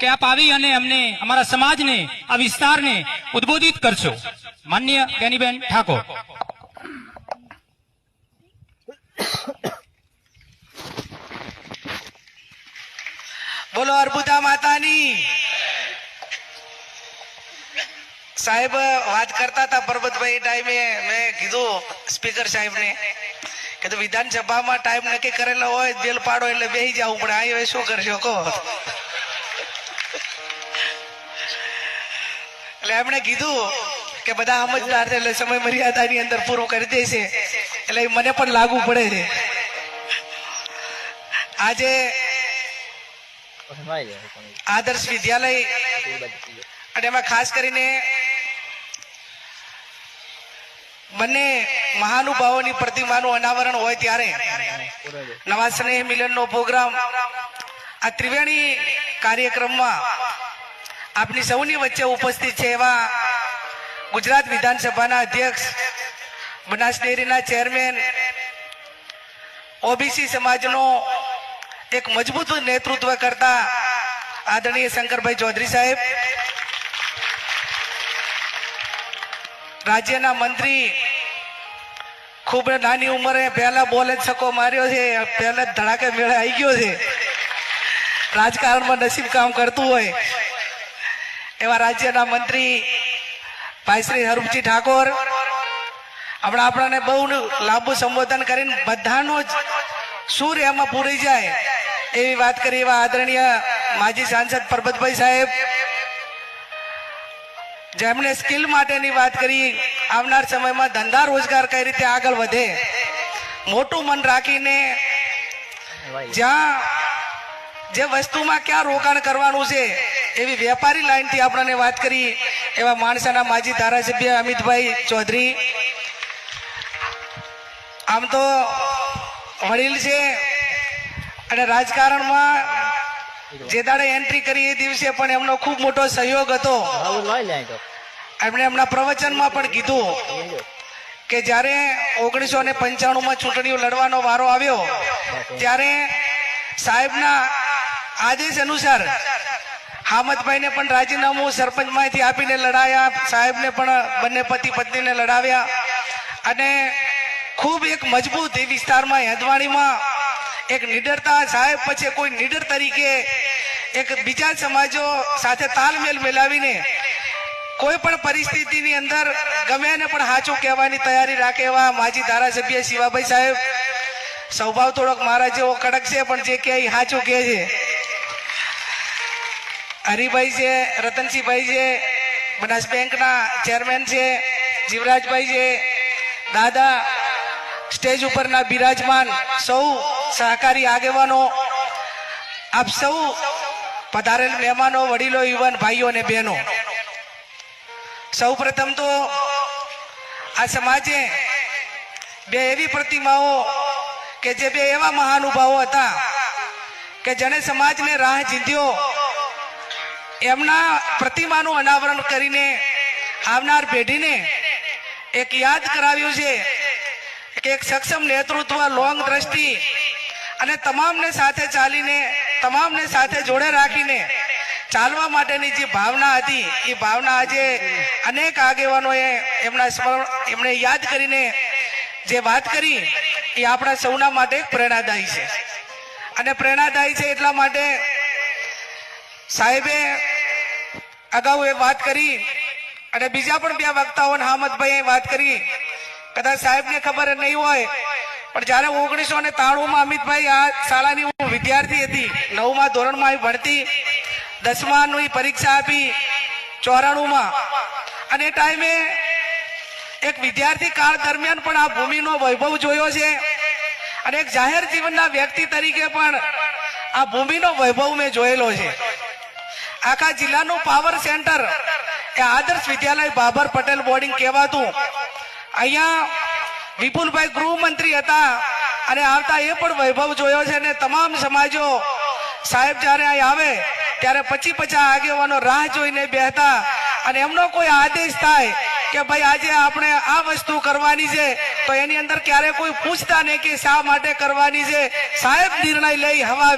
કે આવી અને અમને અમારા સમાજને, આ વિસ્તારને ઉદ્બોધિત કરશો. માન્ય જ્ઞાનીબેન ઠાકોર. બોલો અર્બુદા માતાની. સાહેબ, વાત કરતા હતા પરબતભાઈ ટાઈમે. મેં કીધું સ્પીકર સાહેબને કે વિધાનસભામાં ટાઈમ નક્કી કરેલો હોય બેલ પાડો એટલે બેસી જવું પડે અહીં શું કરશો, કહો. એટલે એમણે કીધું કે બધા સમજદાર છે એટલે સમય મર્યાદાની અંદર પૂરો કરી દે છે. એટલે મને પણ લાગુ પડે છે. આજે આદર્શ વિદ્યાલય અને એમાં ખાસ કરીને બંને મહાનુભાવોની પ્રતિમાનું અનાવરણ હોય ત્યારે નવા સ્નેહ મિલનનો પ્રોગ્રામ આ ત્રિવેણી કાર્યક્રમમાં આપની સૌની વચ્ચે ઉપસ્થિત છે એવા ગુજરાત વિધાનસભાના અધ્યક્ષ બનાસ ડેરીના ચેરમેન ઓબીસી સમાજનો એક મજબૂત નેતૃત્વ કરતા આદરણીય શંકરભાઈ ચૌધરી સાહેબ, રાજ્યના મંત્રી ખૂબ નાની ઉંમરે પહેલા બોલે છકો માર્યો છે, પહેલા ધડાકે મેળે આવી ગયો છે. રાજકારણમાં નસીબ કામ કરતું હોય. એવા રાજ્યના મંત્રી ભાઈ શ્રી હરૂપજી ઠાકોર હમણાં આપણને બહુ લાંબુ સંબોધન કરીને બધાનો જ સૂર એમાં પૂરી જાય એવી વાત કરી એવા આદરણીય માજી સાંસદ પરબતભાઈ સાહેબ, જેમણે સ્કિલ માટેની વાત કરી, આવનાર સમયમાં ધંધા રોજગાર કઈ રીતે આગળ વધે, મોટું મન રાખીને જ્યાં જે વસ્તુમાં ક્યાં રોકાણ કરવાનું છે એવી વેપારી લાઈનથી આપણને વાત કરી એવા માણસાના માજી ધારાસભ્ય અમિતભાઈ ચૌધરી. આમ તો વડીલ છે અને રાજકારણમાં જે દાડે એન્ટ્રી કરી એ દિવસે પણ એમનો ખૂબ મોટો સહયોગ હતો. એમણે એમના પ્રવચનમાં પણ કીધું કે જ્યારે ઓગણીસો ને પંચાણુંમાં ચૂંટણીઓ લડવાનો વારો આવ્યો, ત્યારે સાહેબના આદેશ અનુસાર હામદભાઈને પણ રાજીનામું સરપંચમાંથી આપીને લડાયા, સાહેબને પણ બંને પતિ પત્નીને લડાવ્યા. અને ખૂબ એક મજબૂત એ વિસ્તારમાં હેદવાણીમાં એક નિડરતા, સાહેબ પછી કોઈ નિડર તરીકે એક બીજા સમાજો સાથે તાલમેલ મેલાવીને કોઈ પણ પરિસ્થિતિની અંદર ગમે ને પણ સાચું કહેવાની તૈયારી રાખે એવા માજી ધારાસભ્ય શિવાભાઈ સાહેબ. સ્વભાવ થોડોક મારા જેવો કડક છે, પણ જે કહે સાચું કહે છે. હરિભાઈ છે, રતનસિંહભાઈ છે, બનાસ બેંકના ચેરમેન છે, જીવરાજભાઈ છે. દાદા, સ્ટેજ ઉપરના બિરાજમાન, સૌ સહકારી આગેવાનો, આપ સૌ પધારેલ મહેમાનો, વડીલો, યુવાન ભાઈઓ અને બહેનો. સૌ પ્રથમ તો આ સમાજે બે એવી પ્રતિમાઓ કે જે બે એવા મહાનુભાવો હતા કે જેને સમાજને રાહ ચીંધ્યો એમના પ્રતિમાનું અનાવરણ કરીને આવનાર પેઢીને એક યાદ કરાવ્યું છે કે એક સક્ષમ નેતૃત્વ, લોંગ દ્રષ્ટિ અને તમામને સાથે ચાલીને, તમામને સાથે જોડે રાખીને ચાલવા માટેની જે ભાવના હતી, એ ભાવના આજે અનેક આગેવાનોએ એમના સ્મરણ, એમણે યાદ કરીને જે વાત કરી, એ આપણા સૌના માટે પ્રેરણાદાયી છે. અને પ્રેરણાદાયી છે એટલા માટે સાહેબે અગાઉ એ વાત કરી અને બીજા પણ બે વક્તાઓને હામદભાઈએ વાત કરી. કદાચ સાહેબને ખબર નહીં હોય, પણ જ્યારે ઓગણીસો ને ત્રાણુંમાં અમિતભાઈ આ શાળાની હું વિદ્યાર્થી હતી, નવમા ધોરણમાં આવી ભણતી, દસમાની પરીક્ષા આપી, ચોરાણુંમાં. અને ટાઈમે એક વિદ્યાર્થી કાળ દરમિયાન પણ આ ભૂમિનો વૈભવ જોયો છે અને એક જાહેર જીવનના વ્યક્તિ તરીકે પણ આ ભૂમિનો વૈભવ મેં જોયેલો છે. આખા જિલ્લાનું પાવર સેન્ટર એ આદર્શ વિદ્યાલય બાબર પટેલ બોર્ડિંગ કહેવાતું. અહીંયા વિપુલભાઈ ગૃહમંત્રી હતા અને આવતા એ પણ વૈભવ જોયો છે અને તમામ સમાજો સાહેબ જ્યારે અહીં આવે, ત્યારે પચી પચા આગેવાનો રાહ જોઈને બેહતા અને એમનો કોઈ આદેશ થાય કે ભાઈ આજે આપણે આ વસ્તુ કરવાની છે, તો એની અંદર ક્યારે કોઈ પૂછતા નહીં કે શા માટે કરવાની છે. સાહેબ, નિર્ણય લઈ હવા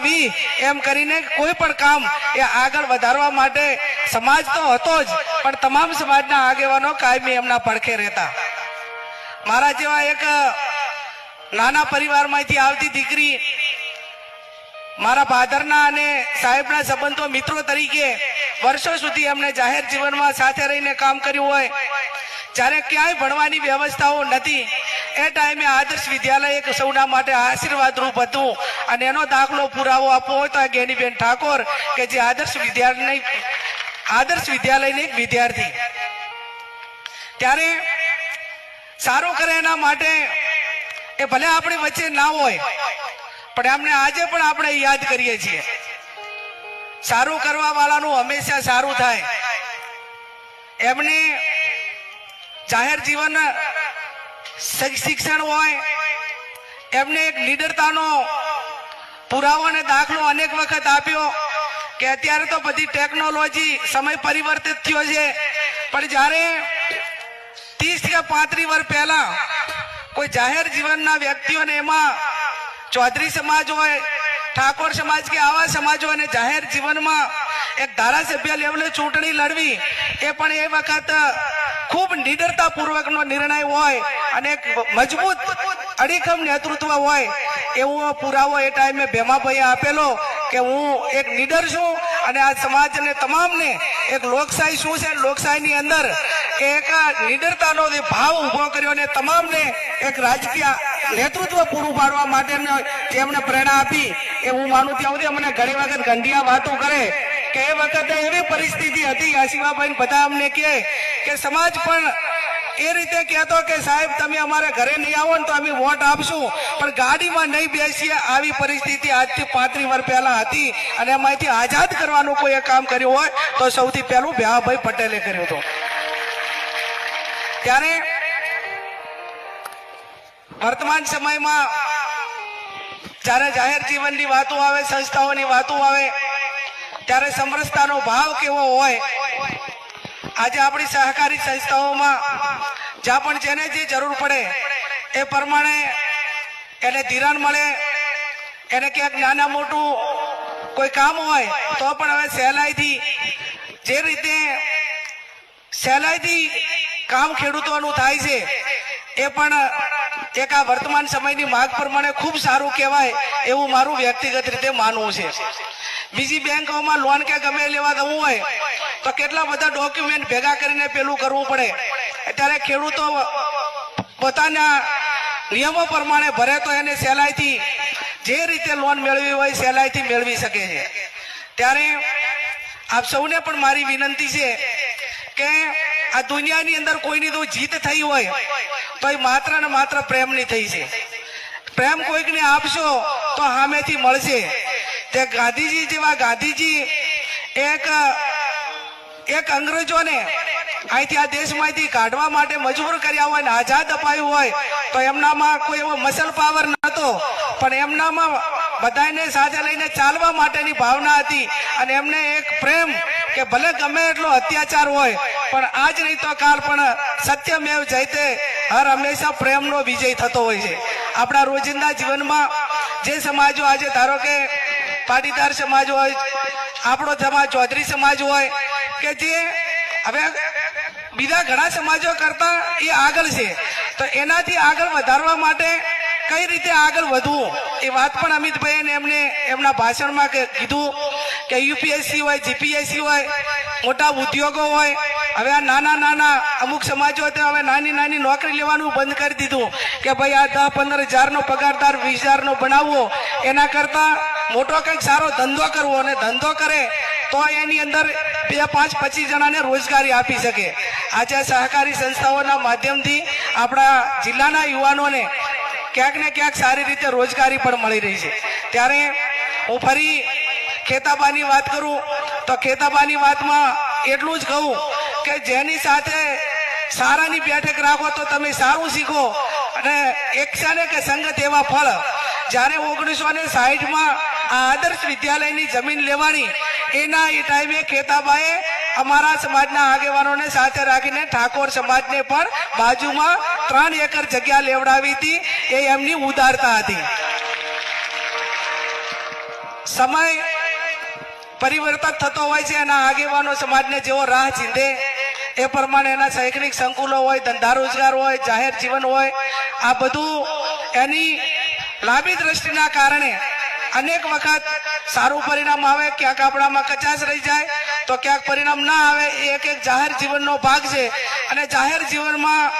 એમ કરીને કોઈ પણ કામ એ આગળ વધારવા માટે સમાજ તો હતો જ, પણ તમામ સમાજના આગેવાનો કાયમી એમના પડખે રહેતા. મારા જેવા એક નાના પરિવારમાંથી આવતી દીકરી મારા ફાધરના અને સાહેબના સંબંધો મિત્રો તરીકે વર્ષો સુધી એમને જાહેર જીવનમાં સાથે રહીને કામ કર્યું હોય. જ્યારે ક્યાંય ભણવાની વ્યવસ્થાઓ નથી, એ ટાઈમે આદર્શ વિદ્યાલય એક સૌના માટે આશીર્વાદરૂપ હતું. અને એનો દાખલો પુરાવો આપવો હોય તો ગેનીબેન ઠાકોર કે જે આદર્શ વિદ્યાલય આદર્શ વિદ્યાલયની એક વિદ્યાર્થી. ત્યારે સારું કરે એના માટે એ ભલે આપણી વચ્ચે ના હોય, પણ એમને આજે પણ આપણે યાદ કરીએ છીએ. સારું કરવા વાળાનું હંમેશા સારું થાય. એમને જાહેર જીવન શિક્ષણ હોય, એમને એક લીડરતાનો પુરાવો અને દાખલો અનેક વખત આપ્યો કે અત્યારે તો બધી ટેકનોલોજી સમય પરિવર્તિત થયો છે. પણ જ્યારે ત્રીસ કે પાંત્રીસ વર્ષ પહેલા કોઈ જાહેર જીવનના વ્યક્તિઓને એમાં ચૌધરી સમાજ હોય, ઠાકોર સમાજ કે આવા સમાજો અને જાહેર જીવનમાં એક ધારાસભ્ય લેવલે ચૂંટણી લડવી, એ પણ એ વખત ખૂબ નિડરતા પૂર્વકનો નિર્ણય હોય અને એક મજબૂત અડીખમ નેતૃત્વ હોય, એવો પુરાવો એ ટાઈમે ભેમાભાઈએ આપેલો કે હું એક લીડર છું અને આ સમાજને તમામને એક લોકશાહી શું છે? લોકશાહીની અંદર એક નિડરતાનો જે ભાવ ઊભો કર્યો અને તમામને એક રાજકીય નેતૃત્વ પૂરું પાડવા માટે એમને પ્રેરણા આપી. એ હું માનું ત્યાં સુધી અમને ઘણી વખત ગંઢિયા વાતો કરે કે એ વખતે એવી પરિસ્થિતિ હતી આશીવાભાઈ બધા અમને કહે કે સમાજ પણ એ રીતે કહેતો કે સાહેબ, તમે અમારા ઘરે નહીં આવો ને તો અમે વોટ આપશું. પણ ગાડીમાં નહીં બેસીએ આવી પરિસ્થિતિ આજથી પાંત્રીસ વર્ષ પહેલા હતી અને એમાંથી આઝાદ કરવાનું કોઈ કામ કર્યું હોય તો સૌથી પહેલું ભ્યાભાઈ પટેલે કર્યું હતું. ત્યારે વર્તમાન સમયમાં જ્યારે જાહેર જીવનની વાતો આવે, સંસ્થાઓની વાતો આવે, ત્યારે સમરસતાનો ભાવ કેવો હોય આજે આપણી સહકારી સંસ્થાઓમાં જ્યાં પણ જેને જે જરૂર પડે એ પ્રમાણે એને ધિરાણ મળે, એને ક્યાંક નાના મોટું કોઈ કામ હોય તો પણ હવે સહેલાઈથી જે રીતે સહેલાઈથી કામ ખેડૂતોનું થાય છે, એ પણ એક આ વર્તમાન સમયની માગ પ્રમાણે ખૂબ સારું કહેવાય એવું મારું વ્યક્તિગત રીતે માનવું છે. બીજી બેંકોમાં લોન કે ગમે લેવા જવું હોય તો કેટલા બધા ડોક્યુમેન્ટ ભેગા કરીને પેલું કરવું પડે? અત્યારે ખેડૂતો પોતાના નિયમો પ્રમાણે ભરે તો એને સહેલાઈથી જે રીતે લોન મેળવી હોય સહેલાઈથી મેળવી શકે છે. ત્યારે આપ સૌને પણ મારી વિનંતી છે કે આ દુનિયાની અંદર કોઈની તો જીત થઈ હોય તો એ માત્ર ને માત્ર પ્રેમની થઈ છે. પ્રેમ કોઈકને આપશો તો સામેથી મળશે. તે ગાંધીજી જેવા ગાંધીજી એક એક અંગ્રેજોને અહીંથી આ દેશમાંથી કાઢવા માટે મજબૂર કર્યા હોય ને આઝાદ અપાયું હોય, તો એમનામાં કોઈ એવો મસલ પાવર નહોતો. પણ એમનામાં બધાને સાથે લઈને ચાલવા માટેની ભાવના હતી અને એમને એક પ્રેમ કે ભલે ગમે એટલો અત્યાચાર હોય, પણ આજ નહીં તો કાલ પણ સત્યમેવ જયતે હર હંમેશા પ્રેમનો વિજય થતો હોય છે. આપણા રોજિંદા જીવનમાં જે સમાજો આજે ધારો કે પાટીદાર સમાજ હોય, આપણો સમાજ ચૌધરી સમાજ હોય કે જે હવે બીજા ઘણા સમાજો કરતા એ આગળ છે. તો એનાથી આગળ વધારવા માટે કઈ રીતે આગળ વધવું? એ વાત પણ અમિતભાઈ એમને એમના ભાષણમાં કીધું કે યુપીએસસી હોય, જીપીએસસી હોય, મોટા ઉદ્યોગો હોય. હવે આ નાના નાના અમુક સમાજો હતા, હવે નાની નાની નોકરી લેવાનું બંધ કરી દીધું કે ભાઈ આ દસ પંદર હજારનો પગારદાર, વીસ હજારનો બનાવવો. એના કરતાં મોટો કંઈક સારો ધંધો કરવો અને ધંધો કરે તો એની અંદર બે પાંચ પચીસ જણાને રોજગારી આપી શકે. આજે સહકારી સંસ્થાઓના માધ્યમથી આપણા જિલ્લાના યુવાનોને ક્યાંક ને ક્યાંક સારી રીતે રોજગારી પણ મળી રહી છે. ત્યારે હું ફરી ખેતાબાની વાત કરું, તો ખેતાબાની વાતમાં એટલું જ કહું કે જેની સાથે સારાની બેઠક રાખો તો તમે સારું શીખો. અને એક છે ને કે સંગત એવા ફળ. જ્યારે ઓગણીસો ને સાહીઠમાં આ આદર્શ વિદ્યાલયની જમીન લેવાની એના એ ટાઈમે ખેતાબાએ અમારા સમાજના આગેવાનોને સાથે રાખીને ઠાકોર સમાજને પણ બાજુમાં ત્રણ એકર જગ્યા લેવડાવી હતી. એ એમની ઉદારતા હતી. સમય પરિવર્તન થતો હોય છે, એના આગેવાનો સમાજને જેવો રાહ ચીંધે. એ પ્રમાણે એના શૈક્ષણિક સંકુલો હોય, ધંધા રોજગાર હોય, જાહેર જીવન હોય, આ બધું એની લાંબી દ્રષ્ટિના કારણે અનેક વખત સારું પરિણામ આવે, ક્યાંક આપણામાં કચાશ રહી જાય, તો ક્યાંક પરિણામ ના આવે, એ એક એક જાહેર જીવનનો ભાગ છે. અને જાહેર જીવનમાં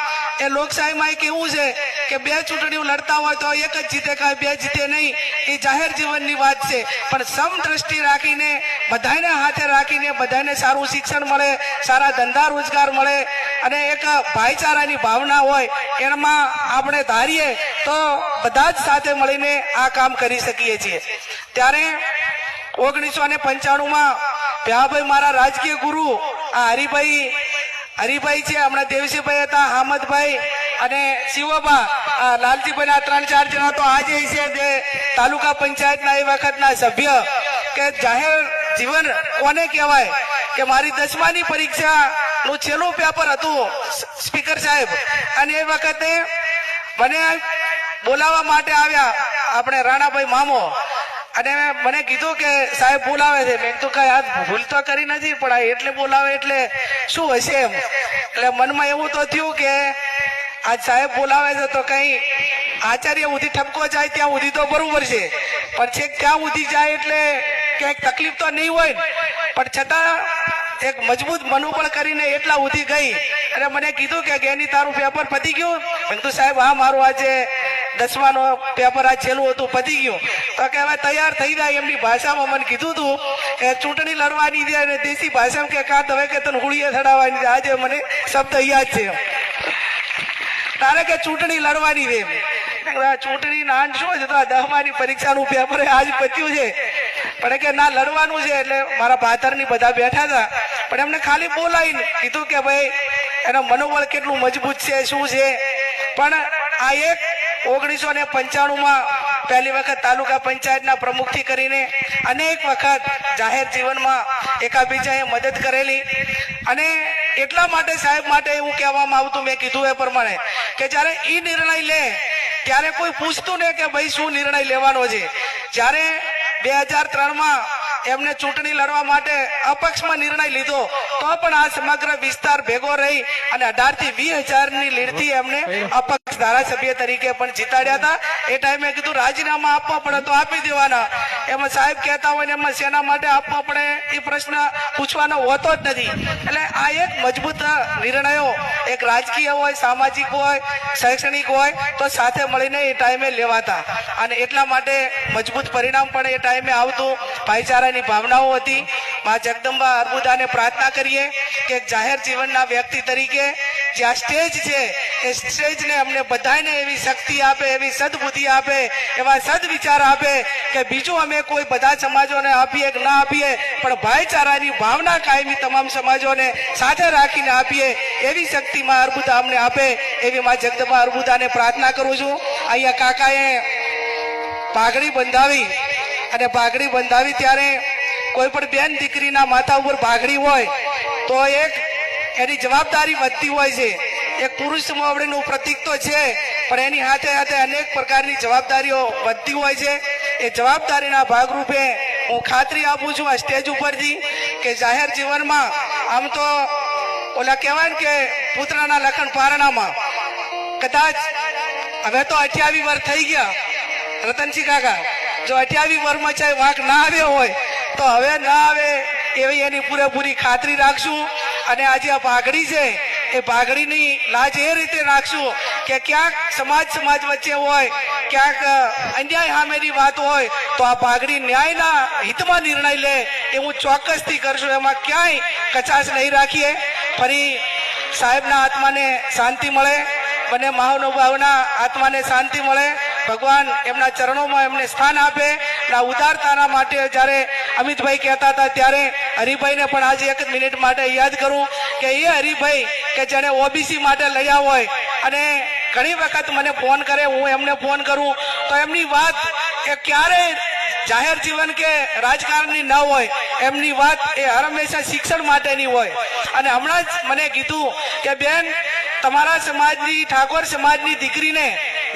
એ લોકશાહીમાં એક એવું છે કે બે ચૂંટણીઓ લડતા હોય તો એક જ જીતે કાંઈ બે જીતે નહીં, એ જાહેર જીવનની વાત છે. પણ સમદ્રષ્ટિ રાખીને બધાને હાથે રાખીને બધાને સારું શિક્ષણ મળે, સારા ધંધા રોજગાર મળે, અને એક ભાઈચારાની ભાવના હોય, એમાં આપણે ધારીએ, તો બધા જ સાથે મળીને આ કામ કરી શકીએ છીએ. ત્યારે ઓગણીસો ને પંચાણુંમાં પ્યાભાઈ મારા રાજકીય ગુરુ, આ હરિભાઈ હરિભાઈ છે, હમણાં દેવસીભાઈ હતા, હામદભાઈ અને શિવબા લાલજીભાઈ ના ત્રણ ચાર જણા તો આજે છે જે તાલુકા પંચાયતના એ વખતના સભ્ય. કે જાહેર જીવન કોને કહેવાય? કે મારી દસમાની પરીક્ષા નું છેલ્લું પેપર હતું સ્પીકર સાહેબ. અને એ વખતે મને બોલાવવા માટે આવ્યા આપણે રાણાભાઈ મામો. અને મને કીધું કે સાહેબ બોલાવે છે. મેં કીધું કઈ આજ ભૂલ તો કરી નથી, પણ આ એટલે બોલાવે એટલે શું હશે એમ? એટલે મનમાં એવું તો થયું કે આજ સાહેબ બોલાવે છે તો કઈ આચાર્ય સુધી ઠપકો જાય ત્યાં સુધી તો બરોબર છે. પણ છેક ત્યાં સુધી જાય એટલે ક્યાંક તકલીફ તો નહીં હોય પણ છતાં એક મજબૂત મનોબળ કરીને એટલા ઉધી ગઈ. અને મને કીધું કે ગેની તારું પેપર પતી ગયું? મેં કીધું સાહેબ, હા, મારું આજે દસમાનો પેપર આ છેલ્લું હતું, પતી ગયું. તો કે હવે તૈયાર થઈ જાય એમની ભાષામાં. મને કીધું હતું કે ચૂંટણી લડવાની છે અને દેશી ભાષામાં કે કાં હવે કે તને હોળીએ ચડાવવાની છે. આજે મને શબ્દ યાદ છે. તારે કે ચૂંટણી લડવાની છે. ચૂંટણી ના શું છે? તો આ દહમાની પરીક્ષાનું પેપર આજ પત્યું છે. પણ કે ના, લડવાનું છે એટલે મારા ભાતરની બધા બેઠા હતા. પણ એમને ખાલી બોલાવીને કીધું કે ભાઈ, એનો મનોબળ કેટલું મજબૂત છે, શું છે? પણ આ એક ઓગણીસો ને પંચાણુંમાં પહેલી વખત તાલુકા પંચાયતના પ્રમુખથી કરીને અનેક વખત જાહેર જીવનમાં એકાબીજાએ મદદ કરેલી. અને એટલા માટે સાહેબ માટે એવું કહેવામાં આવતું, મેં કીધું એ પ્રમાણે, કે જ્યારે એ નિર્ણય લે, ત્યારે કોઈ પૂછતું નહીં કે ભાઈ શું નિર્ણય લેવાનો છે. જ્યારે બે હજાર ત્રણમાં એમને ચૂંટણી લડવા માટે અપક્ષમાં નિર્ણય લીધો પણ આ સમગ્ર વિસ્તાર ભેગો રહી અને અઢારથી વીસ હજારની લીડથી એમને અપક્ષ ધારાસભ્ય તરીકે પણ જીતાડ્યા હતા. એ ટાઈમે કીધું, રાજીનામા આપવા પડે તો આપી દેવાના. એમાં સાહેબ કહેતા હોય ને એમાં શેના માટે આપવા પડે એ પ્રશ્ન પૂછવાનો હોતો જ નથી. એટલે આ એક મજબૂત નિર્ણયો, એક રાજકીય હોય, સામાજિક હોય, શૈક્ષણિક હોય, તો સાથે મળીને એ ટાઈમે લેવાતા. અને એટલા માટે મજબૂત પરિણામ પણ એ ટાઈમે આવતું. ભાઈચારાની ભાવનાઓ હતી. મા જગદંબા અર્બુદાને પ્રાર્થના કરીએ કે જાહેર જીવનના વ્યક્તિ તરીકે જે આ સ્ટેજ છે, એ સ્ટેજને અમને બધાને એવી શક્તિ આપે, એવી સદબુદ્ધિ આપે, એવા સદવિચાર આપે કે બીજું અમે કોઈ બધા સમાજોને આપીએ કે ના આપીએ, પણ ભાઈચારાની ભાવના કાયમી તમામ સમાજોને સાથે રાખીને આપીએ, એવી શક્તિ માં અર્બુદા અમને આપે, એવી માં જગદંબા અર્બુદાને પ્રાર્થના કરું છું. અહીંયા કાકાએ પાઘડી બંધાવી અને પાઘડી બંધાવી ત્યારે કોઈ પણ બેન દીકરીના માથા ઉપર પાઘડી હોય, તો એક એની જવાબદારી વધતી હોય છે. એક પુરુષ મોવડીનું પ્રતિક તો છે, પણ એની સાથે સાથે અનેક પ્રકારની જવાબદારીઓ વધતી હોય છે. એ જવાબદારીના ભાગરૂપે હું ખાતરી આપું છું આ સ્ટેજ ઉપરથી કે જાહેર જીવનમાં આમ તો ઓલા કહેવાય ને કે પુત્રના લખણ પારણામાં. કદાચ હવે તો અઠ્યાવી વર્ષ થઈ ગયા. રતનસિંહ કાકા, જો અઠ્યાવી વર્ષમાં ચાહે વાંક ના આવ્યો હોય તો હવે ના આવે એવી એની પૂરેપૂરી ખાતરી રાખશું. અને આજે આ પાઘડી છે, એ પાઘડીની લાજ એ રીતે રાખશું કે ક્યાંક સમાજ સમાજ વચ્ચે હોય, ક્યાંક અન્યાય સામેની વાત હોય, તો આ પાઘડી ન્યાયના હિતમાં નિર્ણય લે એ હું ચોક્કસથી કરશું. એમાં ક્યાંય કચાશ નહીં રાખીએ. ફરી સાહેબના આત્માને શાંતિ મળે, બંને મહાનુભાવના આત્માને શાંતિ મળે. ભગવાન એમના ચરણોમાં એમને સ્થાન આપે. આ ઉદારતાના માટે જ્યારે અમિતભાઈ કહેતા હતા ત્યારે હરિભાઈને પણ આજે એક મિનિટ માટે યાદ કરું કે એ હરિભાઈ કે જેને ઓબીસી માટે લડ્યા હોય અને ઘણી વખત મને ફોન કરે, હું એમને ફોન કરું. તો એમની વાત કે ક્યારેય જાહેર જીવન કે રાજકારણની ન હોય, એમની વાત એ હંમેશા શિક્ષણ માટેની હોય. અને હમણાં જ મને કીધું કે બેન, તમારા સમાજની, ઠાકોર સમાજની દીકરીને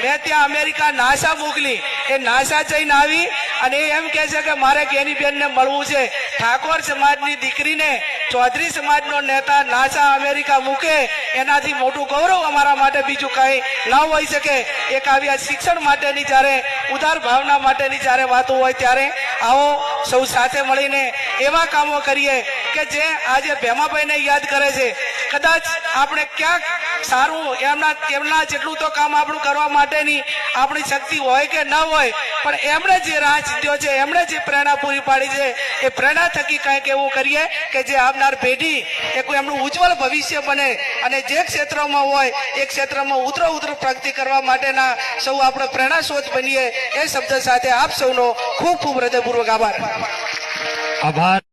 મેં ત્યાં અમેરિકા નાસા મોકલી. એ નાસા જઈને આવી અને એમ કહે છે કે મારે કેની બેનને મળવું છે. ઠાકોર સમાજની દીકરીને ચૌધરી સમાજનો નેતા નાસા અમેરિકા મૂકે, એનાથી મોટું ગૌરવ અમારા માટે બીજું કંઈ ન હોઈ શકે. એક આવી શિક્ષણ માટેની જ્યારે, ઉદાર ભાવના માટેની જ્યારે વાતો હોય ત્યારે, આવો સૌ સાથે મળીને એવા કામો કરીએ કે જે આજે ભેમાભાઈને યાદ કરે છે. કદાચ આપણે ક્યાંક સારું, એમના એમના જેટલું તો કામ આપણું કરવા માટેની આપણી શક્તિ હોય કે ન હોય પણ એમણે જે રાહ ચીધ્યો છે, એમણે જે પ્રેરણા પૂરી પાડી છે, એ પ્રેરણા થકી કંઈક એવું કરીએ કે જે આવનાર પેઢી, એ કોઈ એમનું ઉજ્જવળ ભવિષ્ય બને અને જે ક્ષેત્રમાં હોય, એ ક્ષેત્રમાં ઉતરો ઉતરો પ્રગતિ કરવા માટેના સૌ આપણે પ્રેરણા સ્ત્રોત બનીએ, એ શબ્દ સાથે આપ સૌનો ખૂબ ખૂબ હૃદયપૂર્વક આભાર. આભાર.